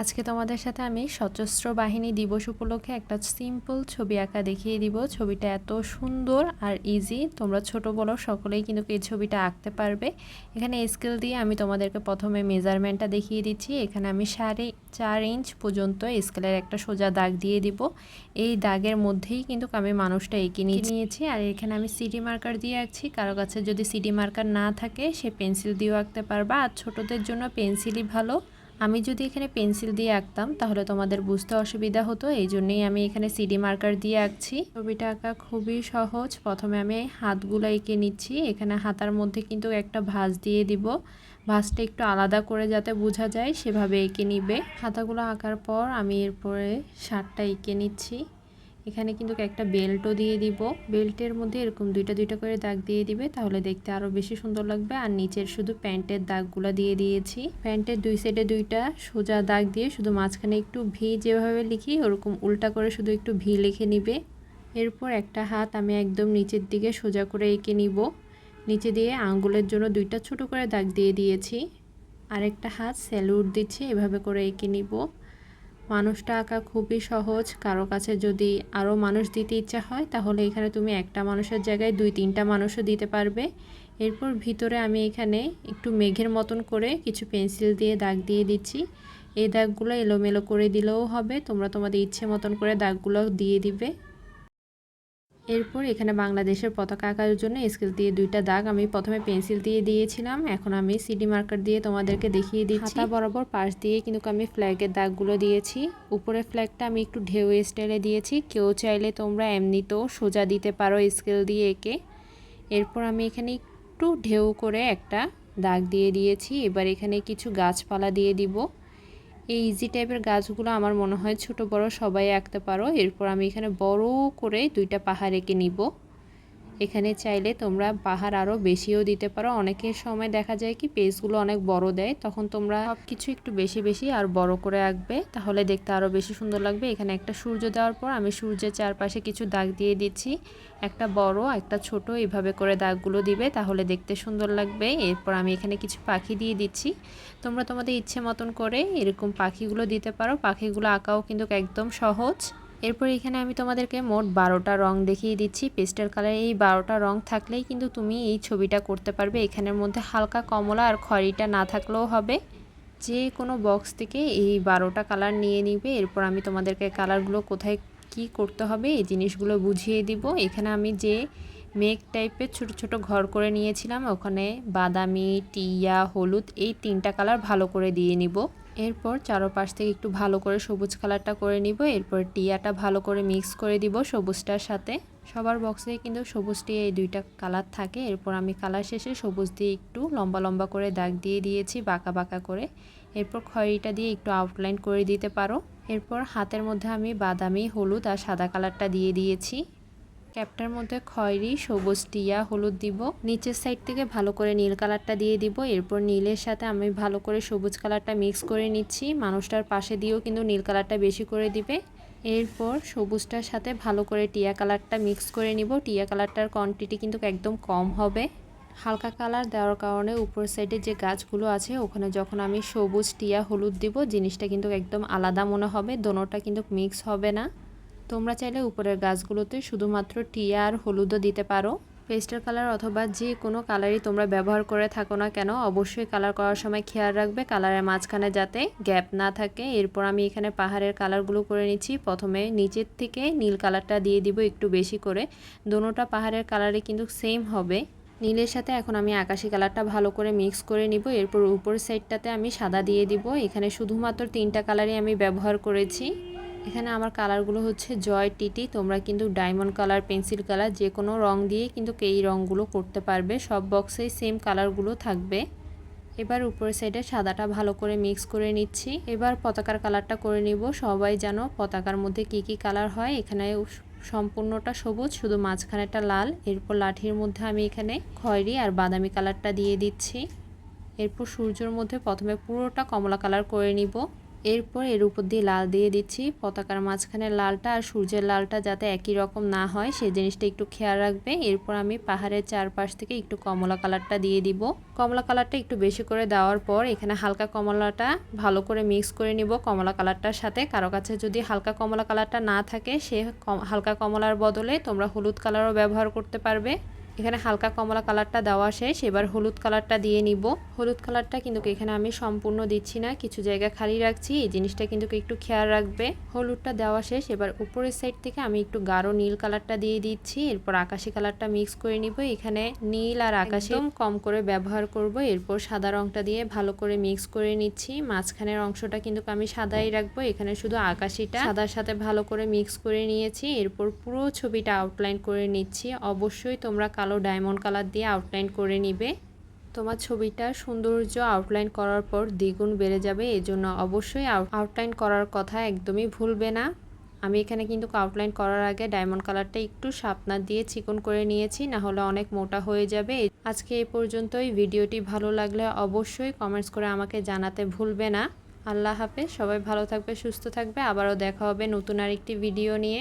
আজকে তোমাদের সাথে আমি সশস্ত্র বাহিনী দিবস উপলক্ষে একটা সিম্পল ছবি আঁকা দেখিয়ে দিব। ছবিটা এত সুন্দর আর ইজি তোমরা ছোট বড় সকলেই কিন্তু এই ছবিটা আঁকতে পারবে। এখানে স্কেল দিয়ে আমি তোমাদেরকে প্রথমে মেজারমেন্টটা দেখিয়ে দিচ্ছি। এখানে আমি সাড়ে চার ইঞ্চ পর্যন্ত স্কেলের একটা সোজা দাগ দিয়ে দিব। এই দাগের মধ্যেই কিন্তু আমি মানুষটা এঁকে নিয়ে নিয়েছি আর এখানে আমি সিডি মার্কার দিয়ে আঁকছি। কারও কাছে যদি সিডি মার্কার না থাকে, সে পেন্সিল দিয়েও আঁকতে পারবা। আর ছোটদের জন্য পেন্সিলই ভালো। আমি যদি এখানে পেন্সিল দিয়ে আঁকতাম, তাহলে তোমাদের বুঝতে অসুবিধা হতো। এই জন্যেই আমি এখানে সিডি মার্কার দিয়ে আঁকছি। ছবিটা আঁকা খুবই সহজ। প্রথমে আমি হাতগুলো এঁকে নিচ্ছি। এখানে হাতার মধ্যে কিন্তু একটা ভাঁজ দিয়ে দিব। ভাঁজটা একটু আলাদা করে যাতে বোঝা যায়, সেভাবে এঁকে নিবে। হাতাগুলো আঁকার পর আমি এরপরে শার্টটা এঁকে নিচ্ছি। এখানে কিন্তু একটা বেল্টও দিয়ে দিব। বেল্টের মধ্যে এরকম দুইটা দুইটা করে দাগ দিয়ে দিবে, তাহলে দেখতে আরও বেশি সুন্দর লাগবে। আর নিচের শুধু প্যান্টের দাগগুলো দিয়ে দিয়েছি। প্যান্টের দুই সাইডে দুইটা সোজা দাগ দিয়ে শুধু মাঝখানে একটু ভি যেভাবে লিখি, ওরকম উল্টা করে শুধু একটু ভি লিখে নিবে। এরপর একটা হাত আমি একদম নিচের দিকে সোজা করে এঁকে নিব। নিচে দিয়ে আঙ্গুলের জন্য দুইটা ছোট করে দাগ দিয়ে দিয়েছি। আরেকটা হাত স্যালুট দিচ্ছে, এভাবে করে এঁকে নিব। মানুষটা আঁকা খুবই সহজ। কারও কাছে যদি আরও মানুষ দিতে ইচ্ছা হয়, তাহলে এখানে তুমি একটা মানুষের জায়গায় দুই তিনটা মানুষও দিতে পারবে। এরপর ভিতরে আমি এখানে একটু মেঘের মতন করে কিছু পেন্সিল দিয়ে দাগ দিয়ে দিচ্ছি। এই দাগগুলো এলোমেলো করে দিলেও হবে, তোমরা তোমাদের ইচ্ছে মতন করে দাগগুলো দিয়ে দিবে। এরপর এখানে বাংলাদেশের পতাকা আঁকার জন্য স্কেল দিয়ে দুইটা দাগ আমি প্রথমে পেন্সিল দিয়ে দিয়েছিলাম। এখন আমি সিডি মার্কার দিয়ে তোমাদেরকে দেখিয়ে দিচ্ছি। হাতা বরাবর পাশ দিয়ে কিন্তু আমি ফ্ল্যাগের দাগগুলো দিয়েছি। উপরে ফ্ল্যাগটা আমি একটু ঢেউ স্টাইলে দিয়েছি। কেউ চাইলে তোমরা এমনিতেও সোজা দিতে পারো স্কেল দিয়ে এঁকে। এরপর আমি এখানে একটু ঢেউ করে একটা দাগ দিয়ে দিয়েছি। এবার এখানে কিছু গাছপালা দিয়ে দিব। এই ইজি টাইপের গাছগুলো আমার মনে হয় ছোট, বড় সবাই আঁকতে পারো। এরপর আমি এখানে বড় করে দুইটা পাহাড় এঁকে নিব। এখানে চাইলে তোমরা পাহাড় আরও বেশিও দিতে পারো। অনেকের সময় দেখা যায় কি, পেজগুলো অনেক বড় দেয়, তখন তোমরা সব কিছু একটু বেশি বেশি আর বড় করে আঁকবে। তাহলে দেখতে আরও বেশি সুন্দর লাগবে। এখানে একটা সূর্য দেওয়ার পর আমি সূর্যের চারপাশে কিছু দাগ দিয়ে দিচ্ছি। একটা বড়, একটা ছোট, এভাবে করে দাগগুলো দিবে, তাহলে দেখতে সুন্দর লাগবে। এরপর আমি এখানে কিছু পাখি দিয়ে দিচ্ছি। তোমরা তোমাদের ইচ্ছে মতন করে এরকম পাখিগুলো দিতে পারো। পাখিগুলো আঁকাও কিন্তু একদম সহজ। এরপর এখানে আমি তোমাদেরকে মোট বারোটা রং দেখিয়ে দিচ্ছি। পেস্টেল কালার এই বারোটা রং থাকলেই কিন্তু তুমি এই ছবিটা করতে পারবে। এখানের মধ্যে হালকা কমলা আর খড়িটা না থাকলেও হবে। যে কোনো বক্স থেকে এই বারোটা কালার নিয়ে নিবে। এরপর আমি তোমাদেরকে কালারগুলো কোথায় কি করতে হবে এই জিনিসগুলো বুঝিয়ে দিব। এখানে আমি যে মেঘ টাইপের ছোট ছোট ঘর করে নিয়েছিলাম, ওখানে বাদামি, টিয়া, হলুদ এই তিনটা কালার ভালো করে দিয়ে নিব। এরপর চারোপাশ থেকে একটু ভালো করে সবুজ কালারটা করে নিব। এরপর টিয়াটা ভালো করে মিক্স করে দিব সবুজটার সাথে। সবার বক্সে কিন্তু সবুজ টিয়া এই দুইটা কালার থাকে। এরপর আমি কালার শেষে সবুজ দিয়ে একটু লম্বা লম্বা করে দাগ দিয়ে দিয়েছি বাঁকা বাঁকা করে। এরপর খয়েরিটা দিয়ে একটু আউটলাইন করে দিতে পারো। এরপর হাতের মধ্যে আমি বাদামি, হলুদ আর সাদা কালারটা দিয়ে দিয়েছি। ক্যাপটার মধ্যে খয়েরি, সবুজ টিয়া, হলুদ দিব। নিচের সাইড থেকে ভালো করে নীল কালারটা দিয়ে দিব। এরপর নীলের সাথে আমি ভালো করে সবুজ কালারটা মিক্স করে নিচ্ছি। মানুষটার পাশে দিয়েও কিন্তু নীল কালারটা বেশি করে দিবে। এরপর সবুজটার সাথে ভালো করে টিয়া কালারটা মিক্স করে নিব। টিয়া কালারটার কোয়ান্টিটি কিন্তু একদম কম হবে। হালকা কালার দেওয়ার কারণে উপর সাইডে যে গাছগুলো আছে, ওখানে যখন আমি সবুজ, টিয়া, হলুদ দিব, জিনিসটা কিন্তু একদম আলাদা মনে হবে। দোনোটা কিন্তু মিক্স হবে না। তোমরা চাইলে উপরের গাছগুলোতে শুধুমাত্র টিয়া আর হলুদও দিতে পারো। পেস্টার কালার অথবা যে কোনো কালারই তোমরা ব্যবহার করে থাকো না কেন, অবশ্যই কালার করার সময় খেয়াল রাখবে কালারের মাঝখানে যাতে গ্যাপ না থাকে। এরপর আমি এখানে পাহাড়ের কালারগুলো করে নিচ্ছি। প্রথমে নিচের থেকে নীল কালারটা দিয়ে দিব একটু বেশি করে। দোনোটা পাহাড়ের কালারে কিন্তু সেম হবে। নীলের সাথে এখন আমি আকাশি কালারটা ভালো করে মিক্স করে নিব। এরপর উপর সাইডটাতে আমি সাদা দিয়ে দিব। এখানে শুধুমাত্র তিনটা কালারই আমি ব্যবহার করেছি। এখানে আমার কালারগুলো হচ্ছে জয় টিটি। তোমরা কিন্তু ডায়মন্ড কালার, পেন্সিল কালার যে কোনো রং দিয়ে কিন্তু এই রঙগুলো করতে পারবে। সব বক্সেই সেম কালারগুলো থাকবে। এবার উপরের সাইডে সাদাটা ভালো করে মিক্স করে নিচ্ছি। এবার পতাকার কালারটা করে নিব। সবাই যেন পতাকার মধ্যে কি কি কালার হয়। এখানে সম্পূর্ণটা সবুজ, শুধু মাঝখানেটা লাল। এরপর লাঠির মধ্যে আমি এখানে খয়েরি আর বাদামি কালারটা দিয়ে দিচ্ছি। এরপর সূর্যর মধ্যে প্রথমে পুরোটা কমলা কালার করে নিব। এরপর এর উপর দিয়ে লাল দিয়ে দিচ্ছি। পতাকার মাঝখানে লালটা আর সূর্যের লালটা যাতে একই রকম না হয় সেই জিনিসটা একটু খেয়াল রাখবে। এরপর আমি পাহাড়ের চারপাশ থেকে একটু কমলা কালারটা দিয়ে দিব। কমলা কালারটা একটু বেশি করে দেওয়ার পর এখানে হালকা কমলাটা ভালো করে মিক্স করে নিব কমলা কালারটার সাথে। কারও কাছে যদি হালকা কমলা কালারটা না থাকে, সে হালকা কমলার বদলে তোমরা হলুদ কালারও ব্যবহার করতে পারবে। এখানে হালকা কমলা কালারটা দেওয়া শেষ, এবার হলুদ কালারটা দিয়ে নিব। হলুদ কালারটা কিন্তু এখানে আমি সম্পূর্ণ দিচ্ছি না, কিছু জায়গা খালি রাখছি, এই জিনিসটা কিন্তু একটু খেয়াল রাখবে। হলুদটা দেওয়া শেষ, এবার উপরের সাইড থেকে আমি একটু গাঢ় নীল কালারটা দিয়ে দিচ্ছি, এরপর আকাশি কালারটা মিক্স করে নিব। এখানে নীল আর আকাশি কম করে ব্যবহার করব, এরপর সাদা রংটা দিয়ে ভালো করে মিক্স করে নিচ্ছি। মাঝখানের অংশটা কিন্তু আমি সাদাই রাখব, এখানে শুধু আকাশিটা সাদার সাথে ভালো করে মিক্স করে নিয়েছি। এরপর পুরো ছবিটা আউটলাইন করে নিচ্ছি। অবশ্যই তোমরা কালো ডায়মন্ড কালার দিয়ে আউটলাইন করে নিবে। তোমার ছবিটা সৌন্দর্য আউটলাইন করার পর দ্বিগুণ বেড়ে যাবে, এজন্য অবশ্যই আউটলাইন করার কথা একদমই ভুলবে না। আমি এখানে কিন্তু আউটলাইন করার আগে ডায়মন্ড কালারটা একটু সাপনার দিয়ে চিকন করে নিয়েছি না হলে অনেক মোটা হয়ে যাবে। আজকে এ পর্যন্তই। ভিডিওটি ভালো লাগলে অবশ্যই কমেন্টস করে আমাকে জানাতে ভুলবে না। আল্লাহ হাফেজ। সবাই ভালো থাকবে, সুস্থ থাকবে। আবারও দেখা হবে নতুন আরেকটি ভিডিও নিয়ে।